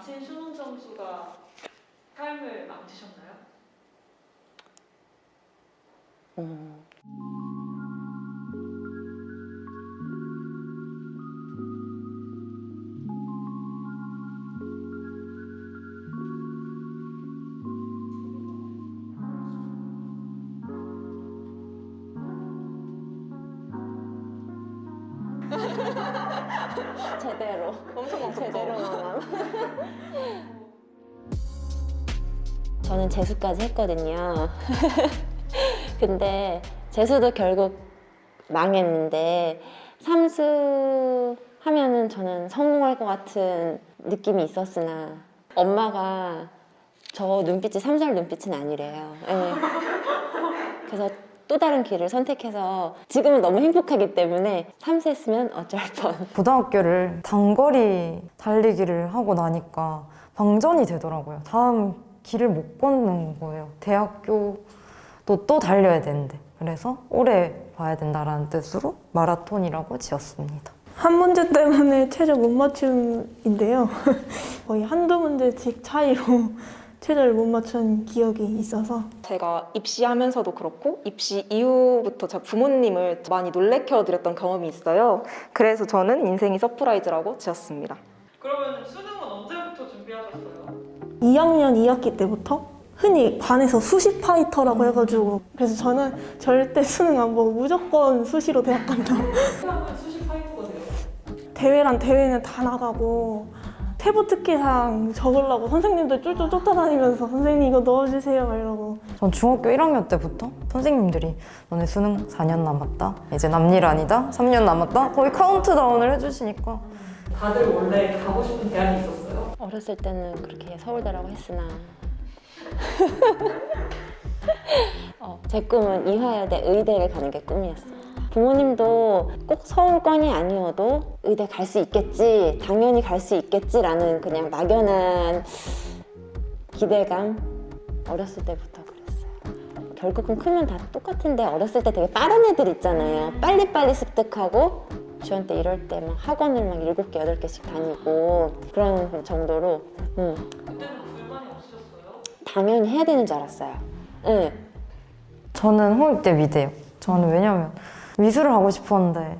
마친 수능 점수가 삶을 망치셨나요? 음. 제대로 엄청 엄청 제대로만 저는 재수까지 했거든요. 근데 재수도 결국 망했는데 삼수 하면은 저는 성공할 것 같은 느낌이 있었으나 엄마가 저 눈빛이 삼수할 눈빛은 아니래요. 예. 그래서 또 다른 길을 선택해서 지금은 너무 행복하기 때문에 삼수했으면 어쩔 뻔. 고등학교를 단거리 달리기를 하고 나니까 방전이 되더라고요. 다음 길을 못 걷는 거예요. 대학교도 또 달려야 되는데. 그래서 오래 봐야 된다라는 뜻으로 마라톤이라고 지었습니다. 한 문제 때문에 최저 못 맞춤인데요. 거의 한두 문제씩 차이로 최저를 못 맞춘 기억이 있어서 제가 입시하면서도 그렇고 입시 이후부터 제가 부모님을 많이 놀래켜 드렸던 경험이 있어요. 그래서 저는 인생이 서프라이즈라고 지었습니다. 그러면 수능은 언제부터 준비하셨어요? 2학년 2학기 때부터 흔히 반에서 수시 파이터라고 해가지고 그래서 저는 절대 수능 안 보고 무조건 수시로 대학 간다. 수능은 수시 파이터가 돼요. 대회란 대회는 다 나가고 태보 특기상 적으려고 선생님들 쫄쫄 쫓아다니면서 선생님 이거 넣어주세요 막 이러고 전 중학교 1학년 때부터 선생님들이 너네 수능 4년 남았다. 이제 남일 아니다. 3년 남았다. 거의 카운트다운을 해주시니까 다들 원래 가고 싶은 대학이 있었어요? 어렸을 때는 그렇게 서울대라고 했으나 어, 제 꿈은 이화여대 의대를 가는 게 꿈이었습니다. 부모님도 꼭 서울권이 아니어도 의대 갈 수 있겠지, 당연히 갈 수 있겠지라는 그냥 막연한 기대감 어렸을 때부터 그랬어요. 결국은 크면 다 똑같은데 어렸을 때 되게 빠른 애들 있잖아요. 빨리빨리 습득하고 지원 때 이럴 때 막 학원을 막 일곱 개 여덟 개씩 다니고 그런 정도로 음? 당연히 해야 되는 줄 알았어요. 네. 저는 홍익대 미대요. 저는 왜냐면 미술을 하고 싶었는데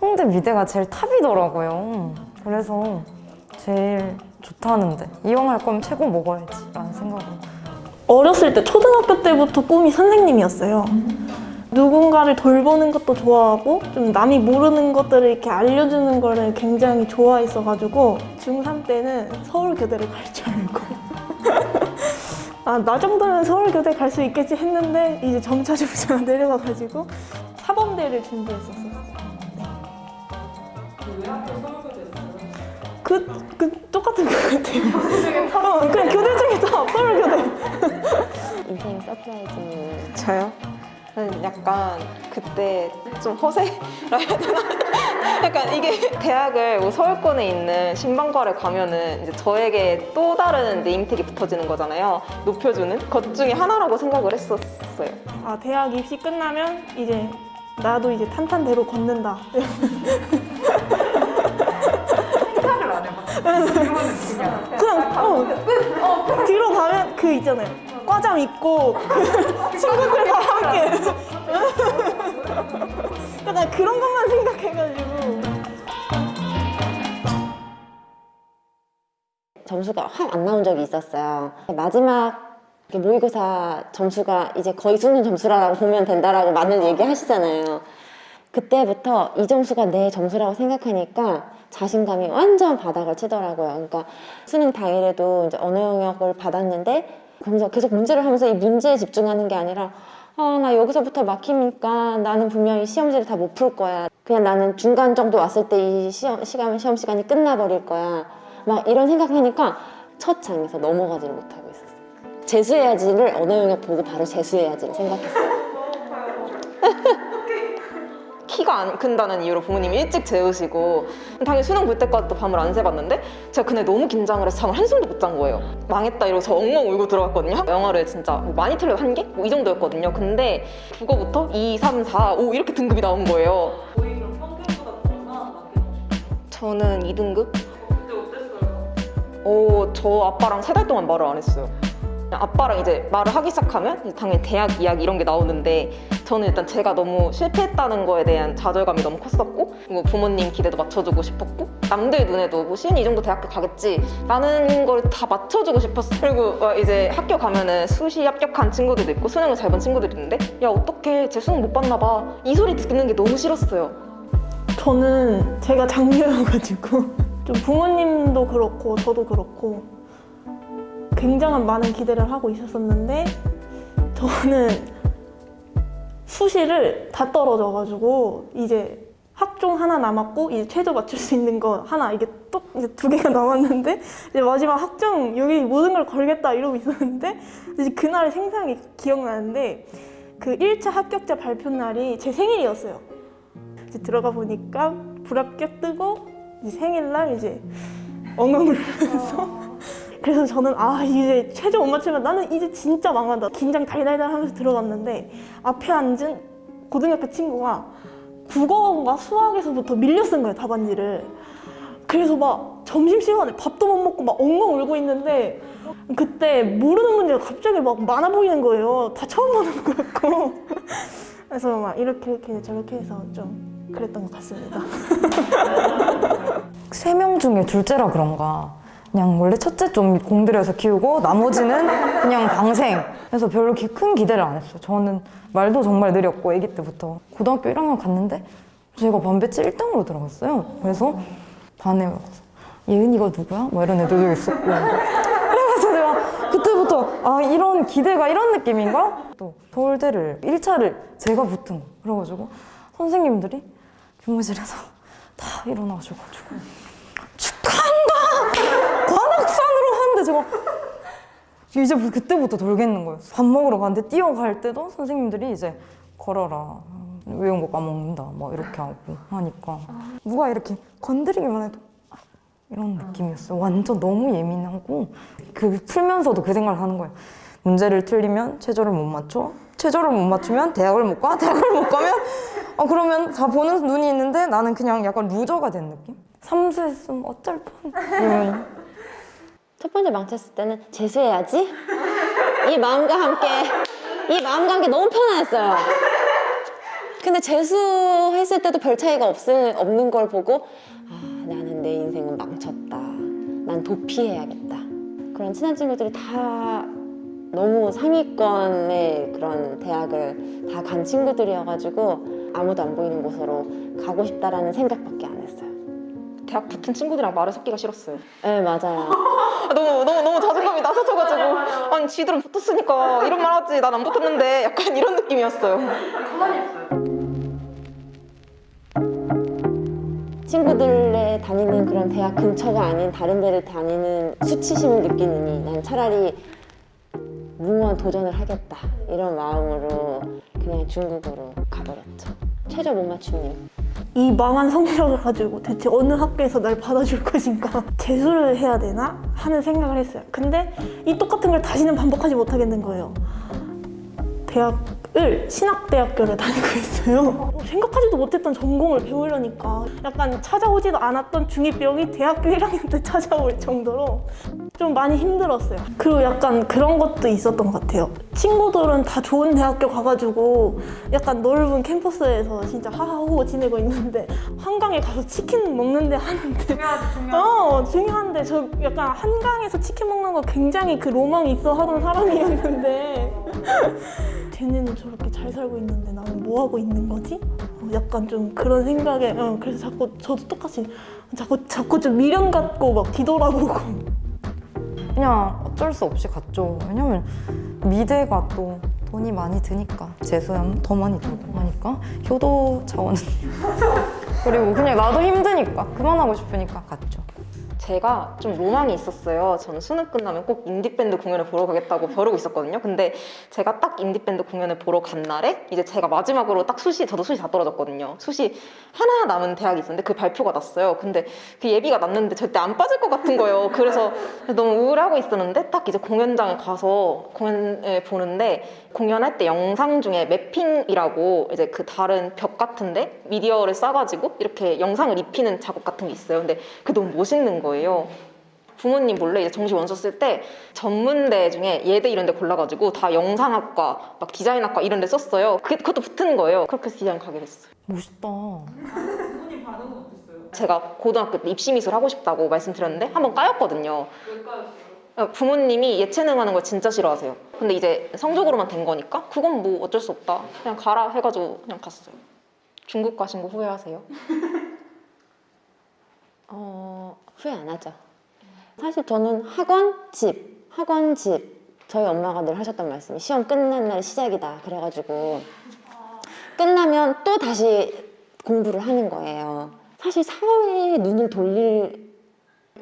홍대 미대가 제일 탑이더라고요. 그래서 제일 좋다는데 이용할 거면 최고 먹어야지 라는 생각으로 어렸을 때 초등학교 때부터 꿈이 선생님이었어요. 누군가를 돌보는 것도 좋아하고 좀 남이 모르는 것들을 이렇게 알려주는 거를 굉장히 좋아했어가지고 중3 때는 서울교대를 갈 줄 알고 아, 나 정도면 서울교대 갈 수 있겠지 했는데 이제 점차 점차 내려가가지고 사범대를 준비했었어요. 그, 그 똑같은 것 같아요. 어, 그냥 교대 중에 다 서울교대. 인생 서프라이즈는 저요? 저는 약간 그때 좀 허세라 해야 되나? 약간 이게 대학을 뭐 서울권에 있는 신방과를 가면은 이제 저에게 또 다른 네임택이 붙어지는 거잖아요. 높여주는 것 중에 하나라고 생각을 했었어요. 아 대학 입시 끝나면 이제 나도 이제 탄탄대로 걷는다. 그냥 어, 뒤로 가면 그 있잖아요. 과잠 입고 그 친구들과 함께. 약간 그런 것만 생각해가지고. 점수가 확 안 나온 적이 있었어요. 마지막 모의고사 점수가 이제 거의 수능 점수라고 보면 된다라고 많은 얘기하시잖아요. 그때부터 이 점수가 내 점수라고 생각하니까 자신감이 완전 바닥을 치더라고요. 그러니까 수능 당일에도 이제 언어 영역을 받았는데 그러면서 계속 문제를 하면서 이 문제에 집중하는 게 아니라 아, 나 여기서부터 막히니까 나는 분명히 시험지를 다 못 풀 거야. 그냥 나는 중간 정도 왔을 때 이 시험, 시간, 시험 시간이 끝나버릴 거야. 막 이런 생각하니까 첫 장에서 넘어가지를 못하고. 재수해야지를 언어 영역 보고 바로 재수해야지를 생각했어요. 키가 안 큰다는 이유로 부모님이 일찍 재우시고 당연히 수능 볼 때까지 또 밤을 안 새봤는데 제가 그날 너무 긴장을 해서 잠을 한숨도 못 잔 거예요 망했다 이러고 저 엉엉 울고 들어갔거든요 영어를 진짜 뭐 많이 틀려도 한 개? 뭐 이 정도였거든요 근데 국어부터 2, 3, 4, 5 이렇게 등급이 나온 거예요 거의 그럼 평균보다 더 얼마나 낮게 나오셨어요? 저는 2등급? 그때 어땠어요? 어, 저 아빠랑 세 달 동안 말을 안 했어요. 아빠랑 이제 말을 하기 시작하면 당연히 대학 이야기 이런 게 나오는데 저는 일단 제가 너무 실패했다는 거에 대한 좌절감이 너무 컸었고 그리고 부모님 기대도 맞춰주고 싶었고 남들 눈에도 뭐 시은이 이 정도 대학교 가겠지 라는 걸 다 맞춰주고 싶었어요 그리고 막 이제 학교 가면은 수시 합격한 친구들도 있고 수능을 잘 본 친구들이 있는데 야 어떡해. 쟤 수능 못 봤나 봐 이 소리 듣는 게 너무 싫었어요. 저는 제가 장녀여가지고 좀 부모님도 그렇고 저도 그렇고 굉장한 많은 기대를 하고 있었었는데 저는 수시를 다 떨어져가지고 이제 학종 하나 남았고 이제 최저 맞출 수 있는 거 하나 이게 또 이제 두 개가 남았는데 이제 마지막 학종 여기 모든 걸 걸겠다 이러고 있었는데 이제 그날 생생하게 기억나는데 그 1차 합격자 발표 날이 제 생일이었어요. 이제 들어가 보니까 불합격 뜨고 이제 생일날 이제 엉엉 울면서 그래서 저는 아 이제 최저 못 맞추면 나는 이제 진짜 망한다. 긴장 달달달 하면서 들어갔는데 앞에 앉은 고등학교 친구가 국어과 수학에서부터 밀려 쓴 거예요 답안지를. 그래서 막 점심시간에 밥도 못 먹고 막 엉엉 울고 있는데 그때 모르는 문제가 갑자기 막 많아 보이는 거예요. 다 처음 보는 거였고. 그래서 막 이렇게 이렇게 저렇게 해서 좀 그랬던 것 같습니다. 세 명 중에 둘째라 그런가 그냥 원래 첫째 좀 공들여서 키우고 나머지는 그냥 방생 그래서 별로 기- 큰 기대를 안 했어요 저는 말도 정말 느렸고 아기 때부터 고등학교 1학년 갔는데 제가 반배치 1등으로 들어갔어요 그래서 반에 가서 예은이가 누구야? 뭐 이런 애들도 있었고 그래서 제가 그때부터 아 이런 기대가 이런 느낌인가? 또 서울대를 1차를 제가 붙은 거 그래가지고 선생님들이 교무실에서 다 일어나셔가지고 축하한다! 제가 이제 그때부터 돌겠는 거예요. 밥 먹으러 가는데 뛰어갈 때도 선생님들이 이제 걸어라. 외운 거 까먹는다. 막 이렇게 하고 하니까 누가 이렇게 건드리기만 해도 아, 이런 느낌이었어요. 완전 너무 예민하고 그 풀면서도 그 생각을 하는 거예요. 문제를 틀리면 최저를 못 맞춰. 최저를 못 맞추면 대학을 못 가. 대학을 못 가면 어 그러면 다 보는 눈이 있는데 나는 그냥 약간 루저가 된 느낌? 삼수했으면 어쩔 뻔. 이러면 첫 번째 망쳤을 때는 재수해야지 이 마음과 함께 이 마음과 함께 너무 편안했어요. 근데 재수했을 때도 별 차이가 없, 없는 걸 보고 아 나는 내 인생은 망쳤다. 난 도피해야겠다. 그런 친한 친구들이 다 너무 상위권의 그런 대학을 다 간 친구들이어가지고 아무도 안 보이는 곳으로 가고 싶다라는 생각밖에 안 했어요. 대학 붙은 친구들이랑 말을 섞기가 싫었어요 네 맞아요. 아, 너무 너무 너무 자존감이 낮아져가지고. 아니 지들은 붙었으니까 이런 말 하지 난 안 붙었는데 약간 이런 느낌이었어요. 친구들의 다니는 그런 대학 근처가 아닌 다른 데를 다니는 수치심을 느끼느니 난 차라리 무모한 도전을 하겠다 이런 마음으로 그냥 중국으로 가버렸죠. 최저 못 맞추면 이 망한 성적을 가지고 대체 어느 학교에서 날 받아줄 것인가? 재수를 해야 되나? 하는 생각을 했어요. 근데 이 똑같은 걸 다시는 반복하지 못하겠는 거예요. 대학 을 신학대학교를 다니고 있어요. 생각하지도 못했던 전공을 배우려니까 약간 찾아오지도 않았던 중2병이 대학교 1학년 때 찾아올 정도로 좀 많이 힘들었어요. 그리고 약간 그런 것도 있었던 것 같아요. 친구들은 다 좋은 대학교 가가지고 약간 넓은 캠퍼스에서 진짜 하하호호 지내고 있는데 한강에 가서 치킨 먹는데 하는데 중요하지 중요하지 어 중요한데 저 약간 한강에서 치킨 먹는 거 굉장히 그 로망이 있어 하던 사람이었는데 쟤네는 저렇게 잘 살고 있는데 나는 뭐 하고 있는 거지? 어, 약간 좀 그런 생각에 어, 그래서 자꾸 저도 똑같이 자꾸 자꾸 좀 미련 갖고 막 뒤돌아보고 그냥 어쩔 수 없이 갔죠. 왜냐면 미대가 또 돈이 많이 드니까 재수하면 더 많이 들고 하니까 효도 차원은 그리고 그냥 나도 힘드니까 그만하고 싶으니까 갔죠. 제가 좀 로망이 있었어요. 저는 수능 끝나면 꼭 인디밴드 공연을 보러 가겠다고 벼르고 있었거든요. 근데 제가 딱 인디밴드 공연을 보러 간 날에 이제 제가 마지막으로 딱 수시, 저도 수시 다 떨어졌거든요. 수시 하나 남은 대학이 있었는데 그 발표가 났어요. 근데 그 예비가 났는데 절대 안 빠질 것 같은 거예요. 그래서 너무 우울하고 있었는데 딱 이제 공연장에 가서 공연을 보는데 공연할 때 영상 중에 매핑이라고 이제 그 다른 벽 같은데 미디어를 싸가지고 이렇게 영상을 입히는 작업 같은 게 있어요. 근데 그게 너무 멋있는 거예요. 부모님 몰래 이제 정시 원서 쓸 때 전문대 중에 예대 이런 데 골라가지고 다 영상학과, 막 디자인학과 이런 데 썼어요. 그게, 그것도 붙은 거예요. 그렇게 해서 디자인 가게 됐어요. 멋있다. 부모님 반응은 어땠어요? 제가 고등학교 때 입시 미술 하고 싶다고 말씀드렸는데 한번 까였거든요. 왜 까였어요? 어, 부모님이 예체능 하는 걸 진짜 싫어하세요. 근데 이제 성적으로만 된 거니까 그건 뭐 어쩔 수 없다. 그냥 가라 해가지고 그냥 갔어요. 중국 가신 거 후회하세요? 어, 후회 안 하죠. 사실 저는 학원, 집, 학원, 집. 저희 엄마가 늘 하셨던 말씀이 시험 끝난 날 시작이다. 그래가지고 끝나면 또 다시 공부를 하는 거예요. 사실 사회에 눈을 돌릴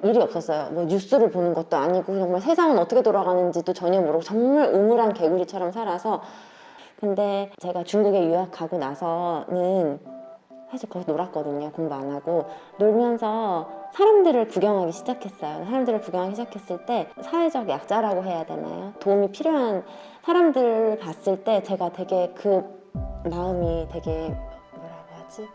일이 없었어요. 뭐 뉴스를 보는 것도 아니고 정말 세상은 어떻게 돌아가는지도 전혀 모르고 정말 우물한 개구리처럼 살아서 근데 제가 중국에 유학 가고 나서는 사실 거기서 놀았거든요. 공부 안 하고 놀면서 사람들을 구경하기 시작했어요. 사람들을 구경하기 시작했을 때 사회적 약자라고 해야 되나요? 도움이 필요한 사람들을 봤을 때 제가 되게 그 마음이 되게 뭐라고 하지?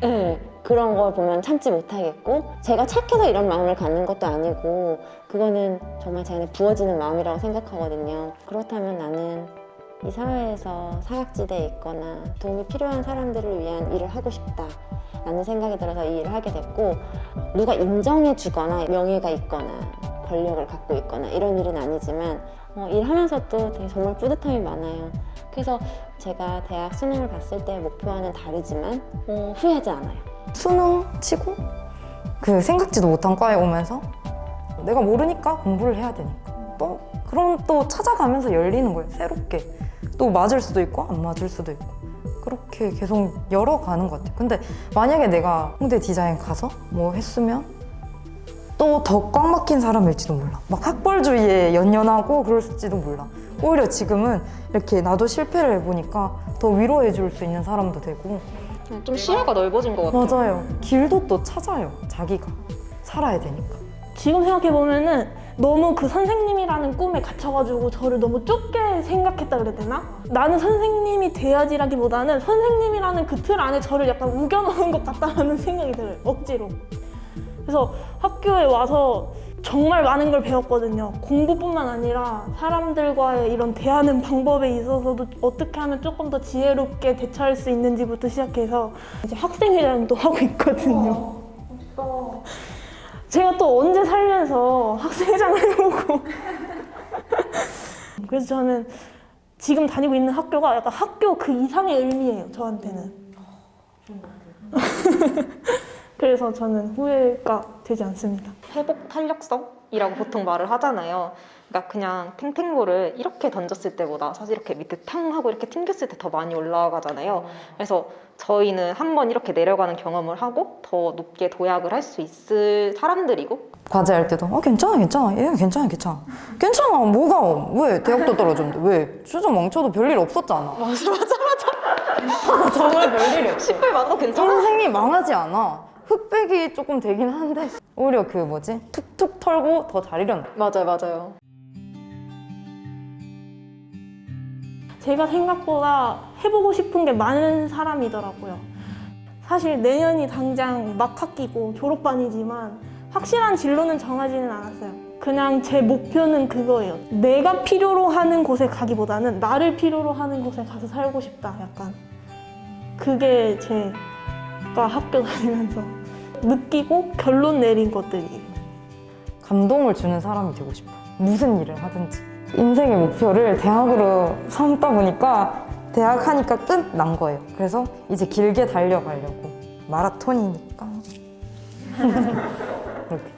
네, 그런 걸 보면 참지 못하겠고 제가 착해서 이런 마음을 갖는 것도 아니고 그거는 정말 제 안에 부어지는 마음이라고 생각하거든요. 그렇다면 나는 이 사회에서 사각지대에 있거나 도움이 필요한 사람들을 위한 일을 하고 싶다. 라는 생각이 들어서 이 일을 하게 됐고 누가 인정해 주거나 명예가 있거나 권력을 갖고 있거나 이런 일은 아니지만 어, 일하면서도 되게 정말 뿌듯함이 많아요. 그래서 제가 대학 수능을 봤을 때 목표와는 다르지만 어, 후회하지 않아요. 수능 치고 그 생각지도 못한 과에 오면서 내가 모르니까 공부를 해야 되니까 또 그럼 또 찾아가면서 열리는 거예요 새롭게 또 맞을 수도 있고 안 맞을 수도 있고 그렇게 계속 열어가는 것 같아요 근데 만약에 내가 홍대 디자인 가서 뭐 했으면 또 더 꽉 막힌 사람일지도 몰라 막 학벌주의에 연연하고 그럴지도 몰라 오히려 지금은 이렇게 나도 실패를 해보니까 더 위로해 줄 수 있는 사람도 되고 좀 시야가 넓어진 것 같아요. 맞아요. 길도 또 찾아요. 자기가 살아야 되니까. 지금 생각해보면은 너무 그 선생님이라는 꿈에 갇혀가지고 저를 너무 좁게 생각했다 그래야 되나? 나는 선생님이 돼야지라기보다는 선생님이라는 그 틀 안에 저를 약간 우겨넣은 것 같다라는 생각이 들어요. 억지로. 그래서 학교에 와서 정말 많은 걸 배웠거든요. 공부뿐만 아니라 사람들과의 이런 대하는 방법에 있어서도 어떻게 하면 조금 더 지혜롭게 대처할 수 있는지부터 시작해서 이제 학생회장도 하고 있거든요. 제가 또 언제 살면서 학생회장을 해보고 그래서 저는 지금 다니고 있는 학교가 약간 학교 그 이상의 의미예요 저한테는 그래서 저는 후회가 되지 않습니다 회복 탄력성이라고 보통 말을 하잖아요. 그러니까 그냥 탱탱볼을 이렇게 던졌을 때보다 사실 이렇게 밑에 탕 하고 이렇게 튕겼을 때 더 많이 올라가잖아요. 그래서 저희는 한번 이렇게 내려가는 경험을 하고 더 높게 도약을 할 수 있을 사람들이고. 과제할 때도 어 괜찮아 괜찮아. 얘 괜찮아 괜찮아. 괜찮아. 뭐가 왜 대학도 떨어졌는데? 왜? 수정 멈춰도 별일 없었잖아. 맞아 맞아 맞아. 정말 별일이 없어. 10발 맞아도 괜찮아. 인생이 망하지 않아. 흑백이 조금 되긴 한데. 오히려 그 뭐지? 툭툭 털고 더 잘 일어나? 맞아요, 맞아요. 제가 생각보다 해보고 싶은 게 많은 사람이더라고요. 사실 내년이 당장 막학기고 졸업반이지만 확실한 진로는 정하지는 않았어요. 그냥 제 목표는 그거예요. 내가 필요로 하는 곳에 가기보다는 나를 필요로 하는 곳에 가서 살고 싶다. 약간 그게 제가 학교 다니면서 느끼고 결론 내린 것들이에요. 감동을 주는 사람이 되고 싶어 무슨 일을 하든지 인생의 목표를 대학으로 삼다 보니까 대학 하니까 끝 난 거예요. 그래서 이제 길게 달려가려고 마라톤이니까. 그렇게